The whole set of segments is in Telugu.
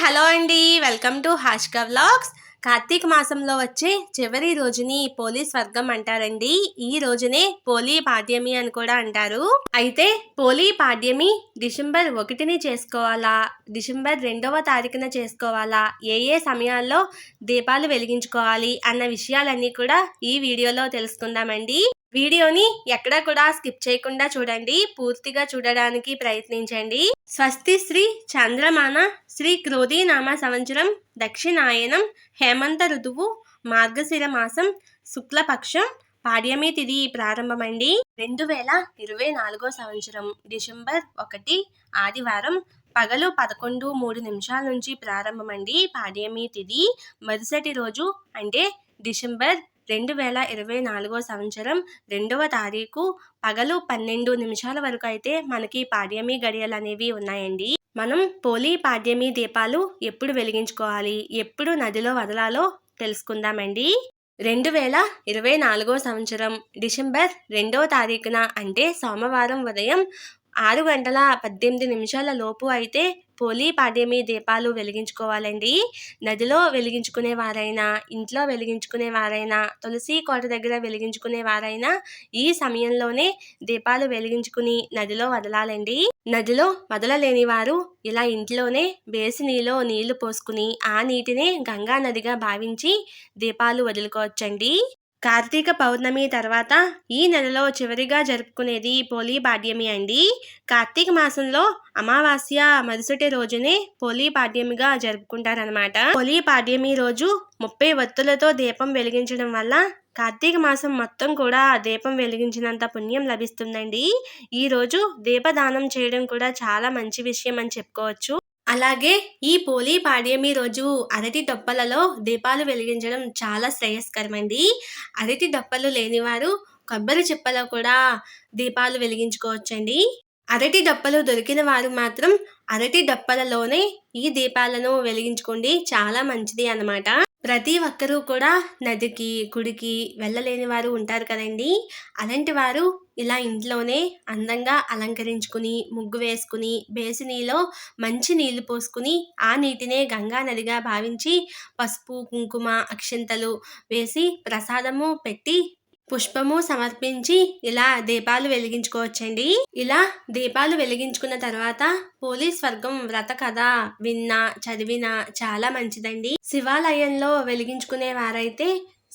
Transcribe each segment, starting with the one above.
హలో అండి welcome to Hashka vlogs. Kartika మాసంలో వచ్చే చివరి రోజుని పోలీస్ స్వర్గం అంటారండి. ఈ రోజునే పోలీ పాడ్యమి అని కూడా అంటారు. అయితే పోలీ పాడ్యమి డిసెంబర్ ఒకటిని చేసుకోవాలా? డిసెంబర్ రెండవ తారీఖున చేసుకోవాలా? ఏ ఏ సమయాల్లో దీపాలు వెలిగించుకోవాలి? అన్న విషయాలన్నీ కూడా ఈ వీడియోలో తెలుసుకుందామండి. వీడియోని ఎక్కడ కూడా స్కిప్ చేయకుండా చూడండి. పూర్తిగా చూడడానికి ప్రయత్నించండి. స్వస్తి శ్రీ చంద్రమాన శ్రీ క్రోధీనామ సంవత్సరం దక్షిణాయనం హేమంత ఋతువు మార్గశిర మాసం శుక్లపక్షం పాడ్యమి తిది ప్రారంభమండి. రెండు వేల ఇరవై నాలుగో సంవత్సరం డిసెంబర్ ఒకటి ఆదివారం పగలు పదకొండు మూడు నిమిషాల నుంచి ప్రారంభమండి పాడ్యమి తిది. మరుసటి రోజు అంటే డిసెంబర్ రెండు వేల ఇరవై నాలుగో సంవత్సరం రెండవ తారీఖు పగలు పన్నెండు నిమిషాల వరకు అయితే మనకి పాడ్యమి గడియలు అనేవి ఉన్నాయండి. మనం పోలీ పాడ్యమి దీపాలు ఎప్పుడు వెలిగించుకోవాలి ఎప్పుడు నదిలో వదలాలో తెలుసుకుందామండి. రెండు వేల ఇరవై నాలుగో సంవత్సరం డిసెంబర్ రెండవ తారీఖున అంటే సోమవారం ఉదయం ఆరు గంటల పద్దెనిమిది నిమిషాల లోపు అయితే పోలీ పాడేమీ దీపాలు వెలిగించుకోవాలండి. నదిలో వెలిగించుకునే వారైనా ఇంట్లో వెలిగించుకునే వారైనా తులసి కోట దగ్గర వెలిగించుకునే వారైనా ఈ సమయంలోనే దీపాలు వెలిగించుకుని నదిలో వదలాలండి. నదిలో వదలలేని వారు ఇలా ఇంట్లోనే బేసినీలో నీళ్ళు పోసుకుని ఆ నీటినే గంగా నదిగా భావించి దీపాలు వదులుకోవచ్చండి. కార్తీక పౌర్ణమి తర్వాత ఈ నెలలో చివరిగా జరుపుకునేది పోలీ పాడ్యమి అండి. కార్తీక మాసంలో అమావాస్య మరుసటి రోజునే పోలీ పాడ్యమిగా జరుపుకుంటారనమాట పోలీ పాడ్యమి రోజు ముప్పై వత్తులతో దీపం వెలిగించడం వల్ల కార్తీక మాసం మొత్తం కూడా దీపం వెలిగించినంత పుణ్యం లభిస్తుందండి. ఈరోజు దీపదానం చేయడం కూడా చాలా మంచి విషయం అని చెప్పుకోవచ్చు. అలాగే ఈ పోలీ పాడ్యమి రోజు అరటి దొప్పలలో దీపాలు వెలిగించడం చాలా శ్రేయస్కరమండి అరటి దొప్పలు లేనివారు కొబ్బరి చిప్పలో కూడా దీపాలు వెలిగించుకోవచ్చండి. అరటి డప్పలు దొరికిన వారు మాత్రం అరటి డప్పలలోనే ఈ దీపాలను వెలిగించుకోండి. చాలా మంచిది అన్నమాట. ప్రతి ఒక్కరూ కూడా నదికి గుడికి వెళ్ళలేని వారు ఉంటారు కదండి. అలాంటి వారు ఇలా ఇంట్లోనే అందంగా అలంకరించుకుని ముగ్గు వేసుకుని బేసినీలో మంచి నీళ్ళు పోసుకుని ఆ నీటినే గంగా నదిగా భావించి పసుపు కుంకుమ అక్షంతలు వేసి ప్రసాదము పెట్టి పుష్పము సమర్పించి ఇలా దీపాలు వెలిగించుకోవచ్చండి. ఇలా దీపాలు వెలిగించుకున్న తర్వాత పోలీస్ వర్గం వ్రత కథ విన్నా చదివినా చాలా మంచిదండి. శివాలయంలో వెలిగించుకునే వారైతే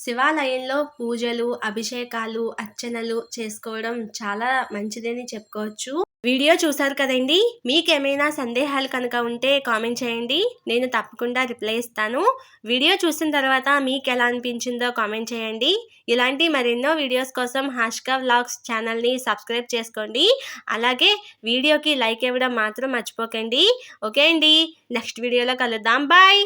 శివాలయంలో పూజలు అభిషేకాలు అర్చనలు చేసుకోవడం చాలా మంచిదని చెప్పుకోవచ్చు. వీడియో చూసారు కదండి? మీకేమైనా సందేహాలు కనుక ఉంటే కామెంట్ చేయండి. నేను తప్పకుండా రిప్లై ఇస్తాను. వీడియో చూసిన తర్వాత మీకు ఎలా అనిపించిందో కామెంట్ చేయండి. ఇలాంటి మరెన్నో వీడియోస్ కోసం హాష్కా వ్లాగ్స్ ఛానల్ని సబ్స్క్రైబ్ చేసుకోండి. అలాగే వీడియోకి లైక్ ఇవ్వడం మాత్రం మర్చిపోకండి. ఓకే అండి. నెక్స్ట్ వీడియోలో కలుద్దాం. బాయ్!